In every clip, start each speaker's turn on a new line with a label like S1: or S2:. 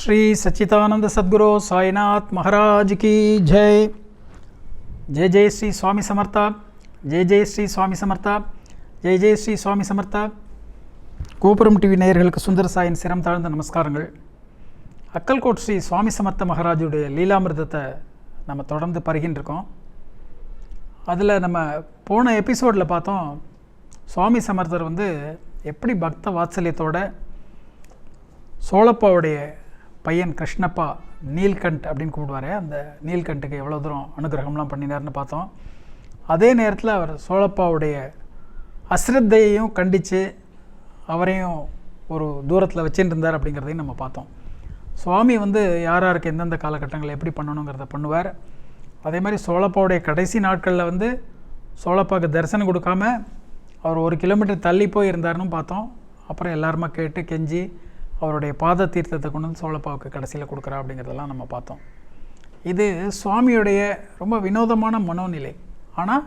S1: श्री सच्चिदानंद सद्गुरु साईनाथ महाराज की जय जय जय श्री स्वामी समर्था जय जय ஸ்ரீ சுவாமி சமர்த்தா ஜெய் ஜெய் ஸ்ரீ சுவாமி சமர்த்தா கோபுரம் டிவி நேயர்களுக்கு சுந்தர சாயின் சிரம் தாழ்ந்த நமஸ்காரங்கள் அக்கல்கோட் ஸ்ரீ சுவாமி சமர்த்த மகாராஜுடைய லீலாமிர்தத்தை நம்ம தொடர்ந்து பருகின்னு இருக்கோம் அதில் நம்ம போன எபிசோடில் பார்த்தோம் சுவாமி சமர்த்தர் வந்து எப்படி பக்த வாத்சல்யத்தோட சோழப்பாவுடைய பையன் கிருஷ்ணப்பா நீல்கண்ட் அப்படின்னு கூப்பிடுவார். அந்த நீல்கண்ட்டுக்கு எவ்வளோ தூரம் அனுகிரகம்லாம் பண்ணினார்னு பார்த்தோம். அதே நேரத்தில் அவர் சோழப்பாவுடைய அஸ்ரத்தையையும் கண்டித்து அவரையும் ஒரு தூரத்தில் வச்சுட்டு இருந்தார் அப்படிங்கிறதையும் நம்ம பார்த்தோம். சுவாமி வந்து யார் யாருக்கு எந்தெந்த காலகட்டங்களில் எப்படி பண்ணணுங்கிறத பண்ணுவார். அதே மாதிரி சோழப்பாவுடைய கடைசி நாட்களில் வந்து சோழப்பாவுக்கு தரிசனம் கொடுக்காம அவர் ஒரு கிலோமீட்டர் தள்ளி போய் இருந்தாருன்னு பார்த்தோம். அப்புறம் எல்லாருமா கேட்டு கெஞ்சி அவருடைய பாத தீர்த்தத்தை கொண்டு வந்து சோழப்பாவுக்கு கடைசியில் கொடுக்குறா அப்படிங்கிறதெல்லாம் நம்ம பார்த்தோம். இது சுவாமியுடைய ரொம்ப வினோதமான மனோநிலை. ஆனால்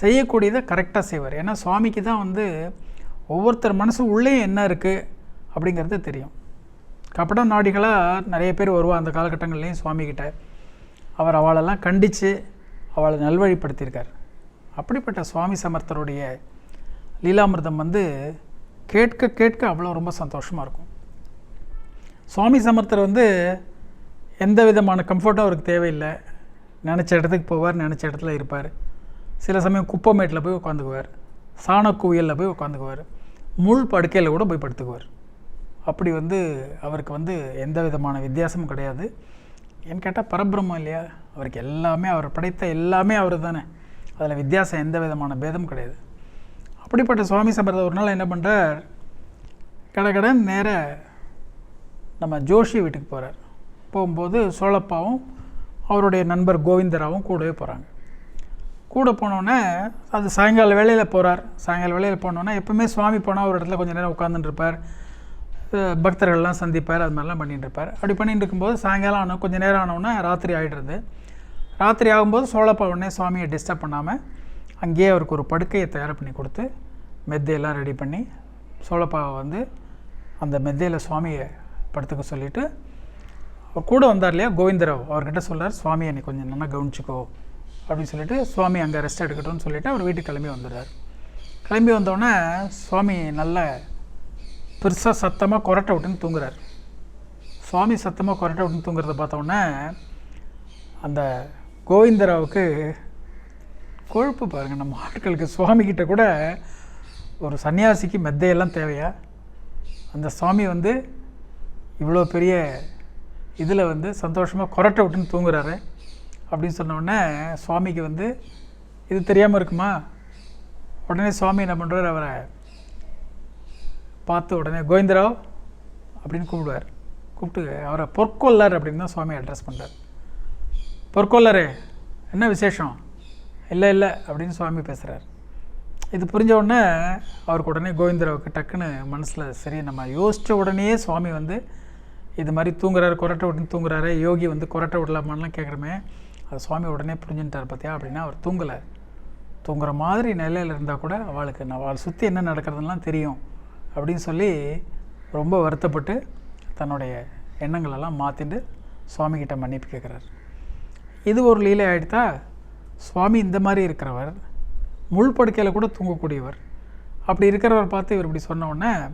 S1: செய்யக்கூடியதை கரெக்டாக செய்வார். ஏன்னா சுவாமிக்கு தான் வந்து ஒவ்வொருத்தர் மனசு உள்ளே என்ன இருக்குது அப்படிங்கிறது தெரியும். கபட நாடிகளாக நிறைய பேர் வருவா அந்த காலகட்டங்கள்லேயும் சுவாமிகிட்ட. அவர் அவளெல்லாம் கண்டித்து அவளை நல்வழிப்படுத்தியிருக்கார். அப்படிப்பட்ட சுவாமி சமர்த்தருடைய லீலாமிர்தம் வந்து கேட்க கேட்க அவ்வளோ ரொம்ப சந்தோஷமாக இருக்கும். சுவாமி சமர்த்தர் வந்து எந்த விதமான கம்ஃபர்ட்டும் அவருக்கு தேவையில்லை. நினச்ச இடத்துக்கு போவார் நினச்ச இடத்துல இருப்பார். சில சமயம் குப்பமேட்டில் போய் உட்காந்துக்குவார் சாணக்குவியலில் போய் உட்காந்துக்குவார் முள் படுக்கையில் கூட போய் படுத்துக்குவார். அப்படி வந்து அவருக்கு வந்து எந்த விதமான வித்தியாசமும் கிடையாது. ஏன்னு கேட்டால் பரபிரம்மம் இல்லையா? அவருக்கு எல்லாமே அவர் படைத்த எல்லாமே அவர் தானே. அதில் வித்தியாசம் எந்த விதமான பேதமும் கிடையாது. அப்படிப்பட்ட சுவாமி சம்பரத்தை ஒரு நாள் என்ன பண்ணுறார் கடகடன் நேர நம்ம ஜோஷி வீட்டுக்கு போகிறார் போகும்போது சோழப்பாவும் அவருடைய நண்பர் கோவிந்தராவும் கூடவே போகிறாங்க கூட போனோடனே அது சாயங்கால வேலையில் போகிறார் சாயங்கால வேலையில் போனோன்னே எப்பவுமே சுவாமி போனால் ஒரு இடத்துல கொஞ்சம் நேரம் உட்காந்துருப்பார் பக்தர்கள்லாம் சந்திப்பார் அது மாதிரிலாம் பண்ணிகிட்டு இருப்பார். அப்படி பண்ணிட்டு இருக்கும்போது சாயங்காலம் ஆன கொஞ்சம் நேரம் ஆனவுடனே ராத்திரி ஆகிடுறது ராத்திரி ஆகும்போது சோழப்பா உடனே சுவாமியை டிஸ்டர்ப் பண்ணாமல் அங்கேயே அவருக்கு ஒரு படுக்கையை தயார் பண்ணி கொடுத்து மெத்தையெல்லாம் ரெடி பண்ணி சோழப்பாவை வந்து அந்த மெத்தையில் சுவாமியை படுத்துக்க சொல்லிவிட்டு அவர் கூட வந்தார் இல்லையா? கோவிந்தராவ். அவர்கிட்ட சொல்றார் சுவாமி என்னை கொஞ்சம் நல்லா கவனிச்சிக்கோ அப்படின்னு சொல்லிட்டு சுவாமி அங்கே ரெஸ்ட் எடுக்கட்டும்னு சொல்லிவிட்டு அவர் வீட்டுக்கு கிளம்பி வந்துடுறார். கிளம்பி வந்தோடனே சுவாமி நல்ல பெருசாக சத்தமாக கொரட்டை விட்டுன்னு தூங்குறார். சுவாமி சத்தமாக கொரட்டை விட்டுன்னு தூங்குறத பார்த்தோன்னே அந்த கோவிந்தராவுக்கு கொழுப்பு பாருங்கள் நம்ம ஆட்களுக்கு. சுவாமிக்கிட்ட கூட ஒரு சன்னியாசிக்கு மெத்தையெல்லாம் தேவையா? அந்த சுவாமி வந்து இவ்வளோ பெரிய இதில் வந்து சந்தோஷமாக கொரட்டை விட்டுன்னு தூங்குறாரு. அப்படின்னு சொன்ன உடனே சுவாமிக்கு வந்து இது தெரியாமல் இருக்குமா? உடனே சுவாமி என்ன பண்ணுறாரு அவரை பார்த்து உடனே கோவிந்தராவ் அப்படின்னு கூப்பிடுவார். கூப்பிட்டு அவரை பொற்கொள்ளார் அப்படின்னு தான் சுவாமி அட்ரஸ் பண்ணுறார் பொற்கொல்லரே என்ன விசேஷம்? இல்லை இல்லை அப்படின்னு சுவாமி பேசுகிறார் இது புரிஞ்ச உடனே அவருக்கு உடனே கோவிந்தராவுக்கு டக்குன்னு மனசில் சரி நம்ம யோசித்த உடனேயே சுவாமி வந்து இது மாதிரி தூங்குறாரு கொரட்டை விட்டுன்னு தூங்குறாரு யோகி வந்து கொரட்டை விடலாமான்லாம் கேட்குறமே அது சுவாமி உடனே புரிஞ்சுட்டார் பார்த்தியா அப்படின்னா அவர் தூங்கலை தூங்குற மாதிரி நிலையில் இருந்தால் கூட அவளுக்கு நான் அவளை சுற்றி என்ன நடக்கிறதுலாம் தெரியும் அப்படின்னு சொல்லி ரொம்ப வருத்தப்பட்டு தன்னுடைய எண்ணங்களெல்லாம் மாற்றிட்டு சுவாமிகிட்ட மன்னிப்பு கேட்குறாரு இது ஒரு லீலை ஆகிடுத்தா சுவாமி இந்த மாதிரி இருக்கிறவர் முள் படுக்கையில் கூட தூங்கக்கூடியவர். அப்படி இருக்கிறவர் பார்த்து இவர் இப்படி சொன்ன உடனே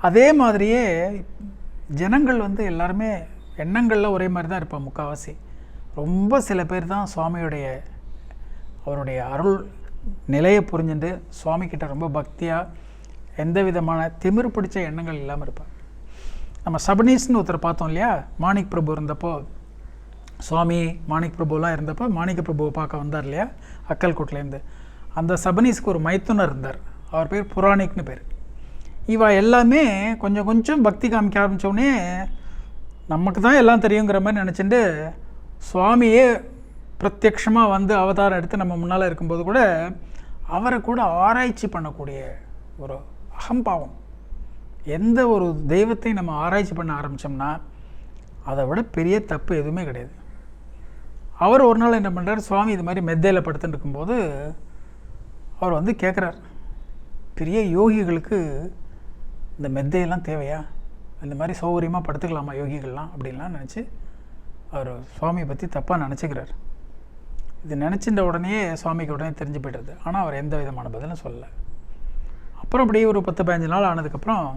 S1: அதே மாதிரியே ஜனங்கள் வந்து எல்லாருமே எண்ணங்களில் ஒரே மாதிரி தான் இருப்பான் முக்கால்வாசி ரொம்ப சில பேர் தான் சுவாமியுடைய அவருடைய அருள் நிலையை புரிஞ்சுட்டு சுவாமிக்கிட்ட ரொம்ப பக்தியாக எந்த விதமான திமிர் பிடிச்ச எண்ணங்கள் இல்லாமல் இருப்பார் நம்ம சபனீஸ்னு ஒருத்தர் பார்த்தோம் இல்லையா? மாணிக் பிரபு இருந்தப்போ சுவாமி மாணிக் பிரபுலாம் இருந்தப்போ மாணிக்க பிரபுவை பார்க்க வந்தார் இல்லையா? அக்கல்கோட்லேருந்து அந்த சபனீஸ்க்கு ஒரு மைத்துனர் இருந்தார். அவர் பேர் புராணிக்னு பேர். இவ எல்லாமே கொஞ்சம் கொஞ்சம் பக்தி காமிக்க ஆரம்பித்தோடனே நமக்கு தான் எல்லாம் தெரியுங்கிற மாதிரி நினச்சிட்டு சுவாமியே பிரத்யக்ஷமாக வந்து அவதாரம் எடுத்து நம்ம முன்னால் இருக்கும்போது கூட அவரை கூட ஆராய்ச்சி பண்ணக்கூடிய ஒரு அகம்பாவம். எந்த ஒரு தெய்வத்தையும் நம்ம ஆராய்ச்சி பண்ண ஆரம்பித்தோம்னா அதை விட பெரிய தப்பு எதுவுமே கிடையாது. அவர் ஒரு நாள் என்ன பண்ணுறார் சுவாமி இது மாதிரி மெத்தையில் படுத்துட்டு இருக்கும்போது அவர் வந்து கேட்குறார் பெரிய யோகிகளுக்கு இந்த மெத்தையெல்லாம் தேவையா? இந்த மாதிரி சௌகரியமாக படுத்துக்கலாமா யோகிகள்லாம் அப்படின்லாம் நினச்சி அவர் சுவாமியை பற்றி தப்பாக நினச்சிக்கிறார். இது நினச்சிருந்த உடனே சுவாமிக்கு உடனே தெரிஞ்சு போய்டுறது. ஆனால் அவர் எந்த விதமான பதிலும் சொல்லலை. அப்புறம் அப்படியே ஒரு பத்து பதினஞ்சு நாள் ஆனதுக்கப்புறம்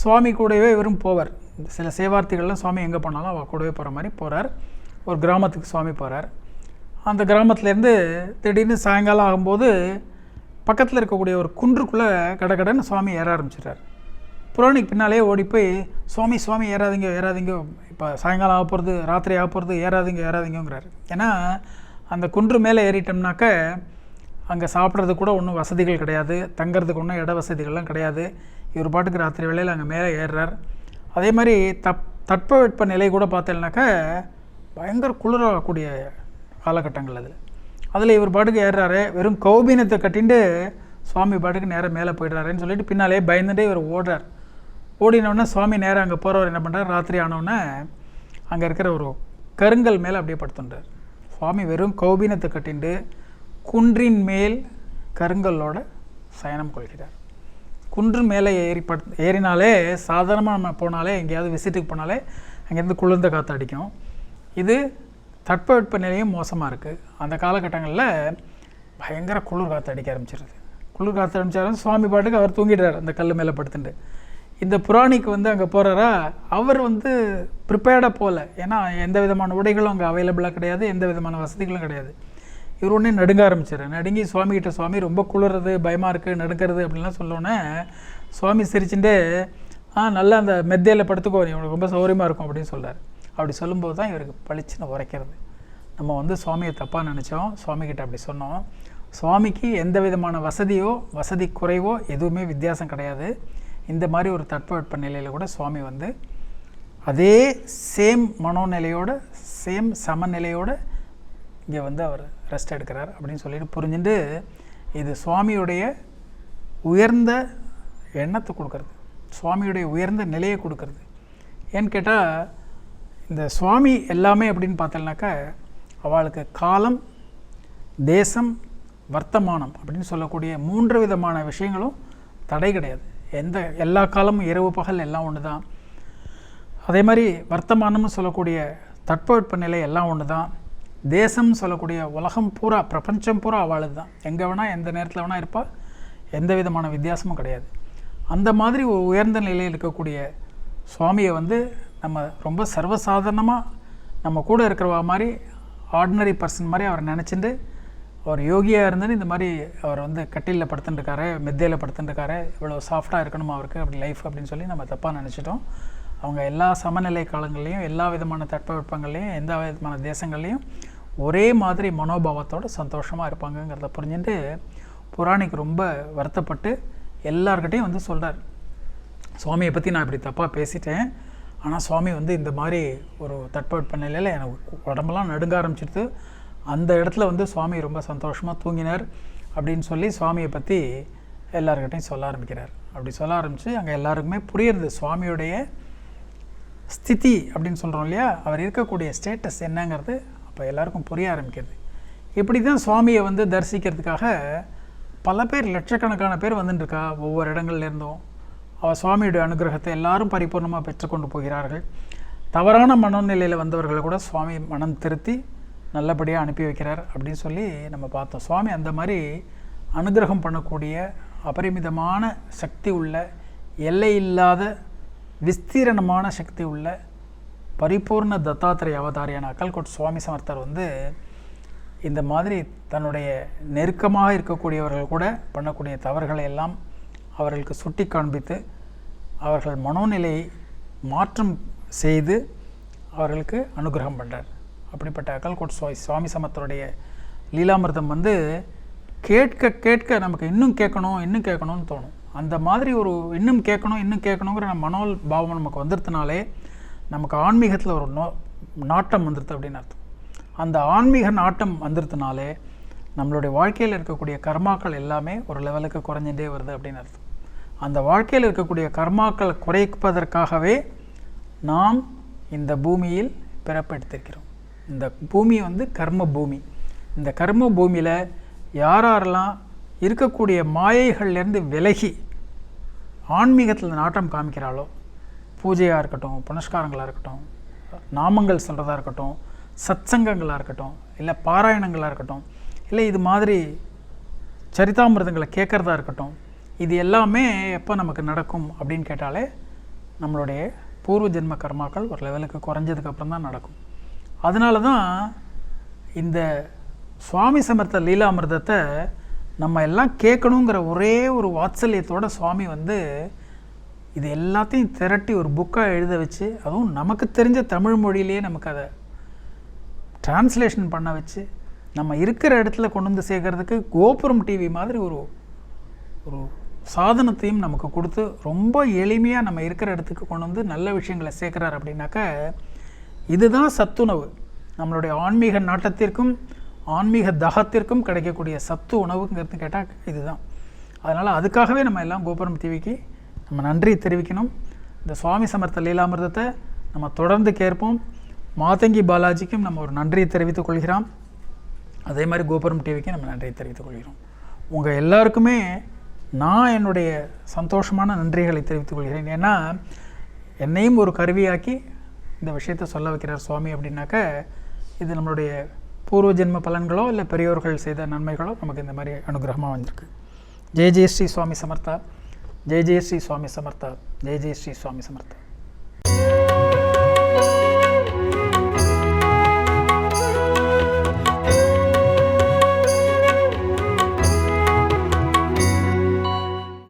S1: சுவாமி கூடவே இவரும் போவார். சில சேவார்த்திகள்லாம் சுவாமி எங்கே போனாலும் அவள் கூடவே போகிற மாதிரி போகிறார் ஒரு கிராமத்துக்கு சுவாமி போகிறார் அந்த கிராமத்துலேருந்து திடீர்னு சாயங்காலம் ஆகும்போது பக்கத்தில் இருக்கக்கூடிய ஒரு குன்றுக்குள்ளே கடகடன்னு சுவாமி ஏற ஆரம்பிச்சிட்டார் புராணிக்கு பின்னாலே ஓடி போய் சுவாமி சுவாமி ஏறாதீங்க ஏறாதீங்க. இப்போ சாயங்காலம் ஆக போகிறது ராத்திரி ஆக போகிறது ஏறாதீங்க ஏறாதீங்கிறாரு ஏன்னா அந்த குன்று மேலே ஏறிட்டோம்னாக்க அங்கே சாப்பிட்றது கூட ஒன்றும் வசதிகள் கிடையாது. தங்கிறதுக்கு ஒன்றும் இட வசதிகள்லாம் கிடையாது. இவர் பாட்டுக்கு ராத்திரி வேளையில் அங்கே மேலே ஏறுறார். அதே மாதிரி தப் தட்பவெட்ப நிலை கூட பார்த்தேன்னாக்க பயங்கர குளிரக்கூடிய காலகட்டங்கள் அதில். அதில் இவர் பாட்டுக்கு ஏறுறாரு. வெறும் கௌபீனத்தை கட்டிண்டு சுவாமி பாட்டுக்கு நேராக மேலே போயிடுறாருன்னு சொல்லிட்டு பின்னாலே பயந்துட்டே இவர் ஓடுறார். ஓடினோடனே சுவாமி நேராக அங்கே போகிறவர் என்ன பண்ணுறார் ராத்திரி ஆனவுடனே அங்கே இருக்கிற ஒரு கருங்கல் மேலே அப்படியே படுத்துட்டார் சுவாமி வெறும் கௌபீனத்தை கட்டிண்டு குன்றின் மேல் கருங்கல்லோட சயனம் கொள்கிறார். குன்று மேலே ஏறி பட் ஏறினாலே சாதாரணமாக நம்ம போனாலே எங்கேயாவது விசிட்டுக்கு போனாலே அங்கேருந்து குளிர்ந்த காற்று அடிக்கும். இது தட்பவெட்ப நிலையும் மோசமாக இருக்குது அந்த காலகட்டங்களில் பயங்கர குளிர் காற்று அடிக்க ஆரம்பிச்சிருது. குளிர் காற்று அடிச்சாலும் சுவாமி பாட்டுக்கு அவர் தூங்கிடுறார் அந்த கல் மேலே படுத்துட்டு இந்த புராணிக்கு வந்து அங்கே போகிறாரா அவர் வந்து ப்ரிப்பேர்டாக போகல ஏன்னா எந்த விதமான உடைகளும் அங்கே அவைலபிளாக கிடையாது எந்த விதமான வசதிகளும் கிடையாது. இவர் உடனே நடுங்க ஆரம்பிச்சார். நடுங்கி சுவாமிகிட்ட சுவாமி ரொம்ப குளிர்றது பயமாக இருக்குது நடுக்கிறது அப்படின்லாம் சொல்லோன்னே சுவாமி சிரிச்சுட்டு ஆ நல்லா அந்த மெத்தையில் படுத்துக்கோ நீ உனக்கு ரொம்ப சௌகரியமாக இருக்கும் அப்படின்னு சொல்கிறார் அப்படி சொல்லும்போது தான் இவருக்கு பளிச்சுன்னு உரைக்கிறது. நம்ம வந்து சுவாமியை தப்பாக நினச்சோம் சுவாமிகிட்ட அப்படி சொன்னோம். சுவாமிக்கு எந்த விதமான வசதியோ வசதி குறைவோ எதுவுமே வித்தியாசம் கிடையாது. இந்த மாதிரி ஒரு தட்பவெட்ப நிலையில் கூட சுவாமி வந்து அதே சேம் மனோநிலையோட சேம் சமநிலையோட இங்கே வந்து அவர் ரெஸ்ட் எடுக்கிறார் அப்படின்னு சொல்லிட்டு புரிஞ்சுட்டு இது சுவாமியுடைய உயர்ந்த எண்ணத்தை கொடுக்கறது. சுவாமியுடைய உயர்ந்த நிலையை கொடுக்கறது. ஏன்னு கேட்டால் இந்த சுவாமி எல்லாமே அப்படின்னு பார்த்தோம்னாக்கா அவளுக்கு காலம் தேசம் வர்த்தமானம் அப்படின்னு சொல்லக்கூடிய மூன்று விதமான விஷயங்களும் தடை கிடையாது. எந்த எல்லா காலமும் இரவு பகல் எல்லாம் ஒன்று தான் அதே மாதிரி வர்த்தமானம்னு சொல்லக்கூடிய தட்பவெட்ப நிலை எல்லாம் ஒன்று தான் தேசம்னு சொல்லக்கூடிய உலகம் பூரா பிரபஞ்சம் பூரா அவளுது தான் எங்கே வேணால் எந்த நேரத்தில் வேணால் இருப்பாள் எந்த விதமான வித்தியாசமும் கிடையாது. அந்த மாதிரி ஒரு உயர்ந்த நிலையில் இருக்கக்கூடிய சுவாமியை வந்து நம்ம ரொம்ப சர்வசாதாரணமாக நம்ம கூட இருக்கிறவா மாதிரி ஆர்டினரி பர்சன் மாதிரி அவர் நினச்சிட்டு அவர் யோகியாக இருந்துன்னு இந்த மாதிரி அவர் வந்து கட்டிலில் படுத்துட்டுருக்காரு மெத்தையில் படுத்துட்டுருக்காரு இவ்வளோ சாஃப்டாக இருக்கணுமா அவருக்கு அப்படி லைஃப் அப்படின்னு சொல்லி நம்ம தப்பாக நினச்சிட்டோம். அவங்க எல்லா சமநிலை காலங்கள்லேயும் எல்லா விதமான தட்பவெப்பங்கள்லையும் எந்த விதமான தேசங்கள்லேயும் ஒரே மாதிரி மனோபாவத்தோடு சந்தோஷமாக இருப்பாங்கங்கிறத புரிஞ்சுட்டு புராணிக்கு ரொம்ப வருத்தப்பட்டு எல்லார்கிட்டையும் வந்து சொல்கிறார் சுவாமியை பற்றி நான் இப்படி தப்பாக பேசிட்டேன். ஆனால் சுவாமி வந்து இந்த மாதிரி ஒரு தட்பவெட்ப நிலையில் எனக்கு உடம்பெல்லாம் நடுங்க ஆரம்பிச்சிடுது அந்த இடத்துல வந்து சுவாமி ரொம்ப சந்தோஷமாக தூங்கினார் அப்படின்னு சொல்லி சுவாமியை பற்றி எல்லாருக்கிட்டையும் சொல்ல ஆரம்பிக்கிறார். அப்படி சொல்ல ஆரம்பித்து அங்கே எல்லாருக்குமே புரியுறது சுவாமியுடைய ஸ்திதி அப்படின்னு சொல்கிறோம் இல்லையா? அவர் இருக்கக்கூடிய ஸ்டேட்டஸ் என்னங்கிறது அப்போ எல்லாருக்கும் புரிய ஆரம்பிக்கிறது. இப்படி தான் சுவாமியை வந்து தரிசிக்கிறதுக்காக பல பேர் லட்சக்கணக்கான பேர் வந்துட்டுருக்கா ஒவ்வொரு இடங்கள்லேருந்தும் அவர் சுவாமியுடைய அனுகிரகத்தை எல்லாரும் பரிபூர்ணமாக பெற்றுக்கொண்டு போகிறார்கள். தவறான மனநிலையில் வந்தவர்களை கூட சுவாமி மனம் திருத்தி நல்லபடியாக அனுப்பி வைக்கிறார் அப்படின்னு சொல்லி நம்ம பார்த்தோம். சுவாமி அந்த மாதிரி அனுகிரகம் பண்ணக்கூடிய அபரிமிதமான சக்தி உள்ள எல்லை இல்லாத விஸ்தீரணமான சக்தி உள்ள பரிபூர்ண தத்தாத்திரை அவதாரியான அக்கல்கோட் சுவாமி சமர்த்தர் வந்து இந்த மாதிரி தன்னுடைய நெருக்கமாக இருக்கக்கூடியவர்கள் கூட பண்ணக்கூடிய தவறுகளை எல்லாம் அவர்களுக்கு சுட்டி காண்பித்து அவர்கள் மனோநிலையை மாற்றம் செய்து அவர்களுக்கு அனுகிரகம் பண்ணுறார் அப்படிப்பட்ட அக்கல்கோட் சுவாமி சுவாமி சமத்தருடைய லீலாமிர்தம் வந்து கேட்க கேட்க நமக்கு இன்னும் கேட்கணும் இன்னும் கேட்கணும்னு தோணும். அந்த மாதிரி ஒரு இன்னும் கேட்கணும் இன்னும் கேட்கணுங்கிற நம்ம மனோல் பாவம் நமக்கு வந்துடுறதுனாலே நமக்கு ஆன்மீகத்தில் ஒரு நோ நாட்டம் வந்துடுது அப்படின்னு அர்த்தம். அந்த ஆன்மீக நாட்டம் வந்துடுறதுனாலே நம்மளுடைய வாழ்க்கையில் இருக்கக்கூடிய கர்மாக்கள் எல்லாமே ஒரு லெவலுக்கு குறைஞ்சிட்டே வருது அப்படின்னு அர்த்தம். அந்த வாழ்க்கையில் இருக்கக்கூடிய கர்மாக்களை குறைப்பதற்காகவே நாம் இந்த பூமியில் பிறப்பெடுத்திருக்கிறோம். இந்த பூமி வந்து கர்ம பூமி. இந்த கர்ம பூமியில் யாரெல்லாம் இருக்கக்கூடிய மாயைகள்லேருந்து விலகி ஆன்மீகத்தில் நாட்டம் காமிக்கிறாளோ பூஜையாக இருக்கட்டும் புனஸ்காரங்களாக இருக்கட்டும் நாமங்கள் சொல்கிறதா இருக்கட்டும் சத்சங்கங்களாக இருக்கட்டும் இல்லை பாராயணங்களாக இருக்கட்டும் இல்லை இது மாதிரி சரிதாமிரதங்களை கேட்குறதா இருக்கட்டும் இது எல்லாமே எப்போ நமக்கு நடக்கும் அப்படின்னு கேட்டாலே நம்மளுடைய பூர்வ ஜென்ம கர்மாக்கள் ஒரு லெவலுக்கு குறைஞ்சதுக்கப்புறம் தான் நடக்கும். அதனால தான் இந்த சுவாமி சமர்த்த லீலாமிர்தத்தை நம்ம எல்லாம் கேட்கணுங்கிற ஒரே ஒரு வாத்சல்யத்தோட சுவாமி வந்து இது எல்லாத்தையும் திரட்டி ஒரு புக்காக எழுத வச்சு அதுவும் நமக்கு தெரிஞ்ச தமிழ் மொழியிலேயே நமக்கு அதை டிரான்ஸ்லேஷன் பண்ண வச்சு நம்ம இருக்கிற இடத்துல கொண்டு வந்து சேர்க்கறதுக்கு கோபுரம் டிவி மாதிரி ஒரு ஒரு சாதனத்தையும் நமக்கு கொடுத்து ரொம்ப எளிமையாக நம்ம இருக்கிற இடத்துக்கு கொண்டு வந்து நல்ல விஷயங்களை சேர்க்குறாரு அப்படின்னாக்க இதுதான் சத்துணவு. நம்மளுடைய ஆன்மீக நாட்டத்திற்கும் ஆன்மீக தகத்திற்கும் கிடைக்கக்கூடிய சத்து உணவுங்கிறது கேட்டால் இதுதான். அதனால் அதுக்காகவே நம்ம எல்லாம் கோபுரம் டிவிக்கு நம்ம நன்றி தெரிவிக்கணும். இந்த சுவாமி சமர்த்த லீலாமிர்தத்தை நம்ம தொடர்ந்து கேட்போம். மாதங்கி பாலாஜிக்கும் நம்ம ஒரு நன்றியை தெரிவித்துக் கொள்கிறோம். அதே மாதிரி கோபுரம் டிவிக்கு நம்ம நன்றியை தெரிவித்துக் கொள்கிறோம். உங்கள் எல்லாருக்குமே நான் என்னுடைய சந்தோஷமான நன்றிகளை தெரிவித்துக் கொள்கிறேன். ஏன்னா என்னையும் ஒரு கருவியாக்கி இந்த விஷயத்தை சொல்ல வைக்கிறார் சுவாமி அப்படின்னாக்க இது நம்மளுடைய பூர்வ ஜென்ம பலன்களோ இல்லை பெரியோர்கள் செய்த நன்மைகளோ நமக்கு இந்த மாதிரி அனுகிரகமாக வந்திருக்கு. ஜெய ஜெய ஸ்ரீ சுவாமி சமர்த்தா. ஜெய ஜெய ஸ்ரீ சுவாமி சமர்த்தா. ஜெய ஜெய ஸ்ரீ சுவாமி சமர்த்தா.